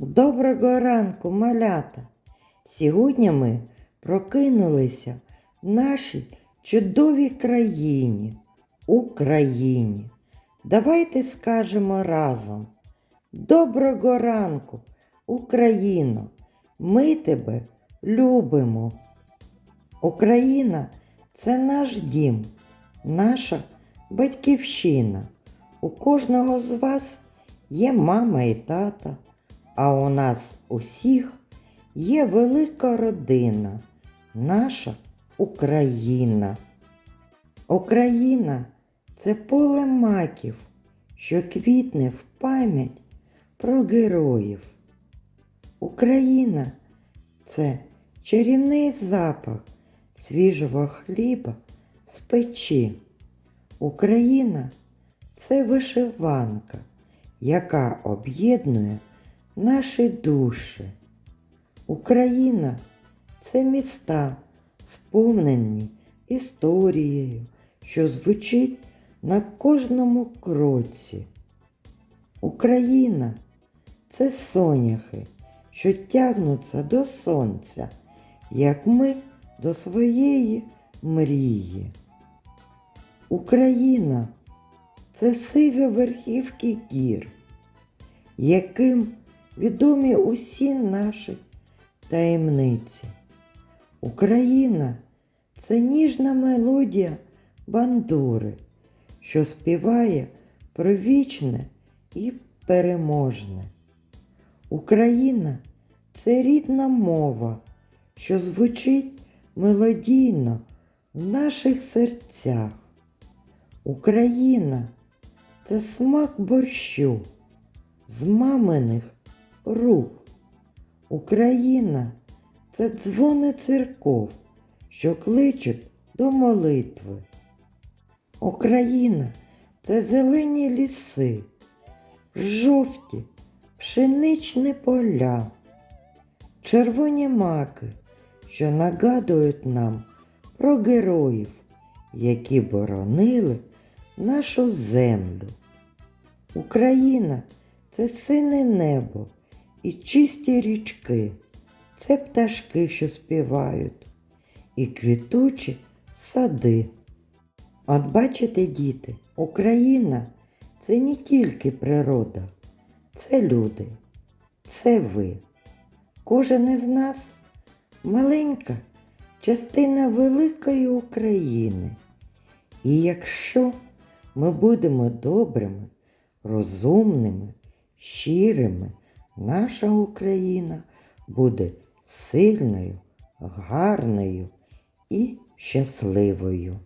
Доброго ранку, малята! Сьогодні ми прокинулися в нашій чудовій країні, Україні. Давайте скажемо разом. Доброго ранку, Україно! Ми тебе любимо. Україна це наш дім, наша батьківщина. У кожного з вас є мама і тата, а у нас усіх є велика родина, наша Україна. Україна це поле маків, що квітне в пам'ять про героїв. Україна це чарівний запах свіжого хліба з печі. Україна це вишиванка, яка об'єднує наші душі. Україна це міста, сповнені історією, що звучить на кожному кроці. Україна це соняхи, що тягнуться до сонця, як ми до своєї мрії. Україна це сиві верхівки гір, яким відомі усі наші таємниці. Україна це ніжна мелодія бандури, що співає про вічне і переможне. Україна це рідна мова, що звучить мелодійно в наших серцях. Україна це смак борщу з маминих рук. Україна це дзвони церков, що кличуть до молитви. Україна це зелені ліси, жовті пшеничні поля, червоні маки, що нагадують нам про героїв, які боронили нашу землю. Україна це сине небо і чисті річки, це пташки, що співають, і квітучі сади. От бачите, діти, Україна це не тільки природа, це люди, це ви. Кожен із нас маленька частина великої України. І якщо ми будемо добрими, розумними, щирими, наша Україна буде сильною, гарною і щасливою.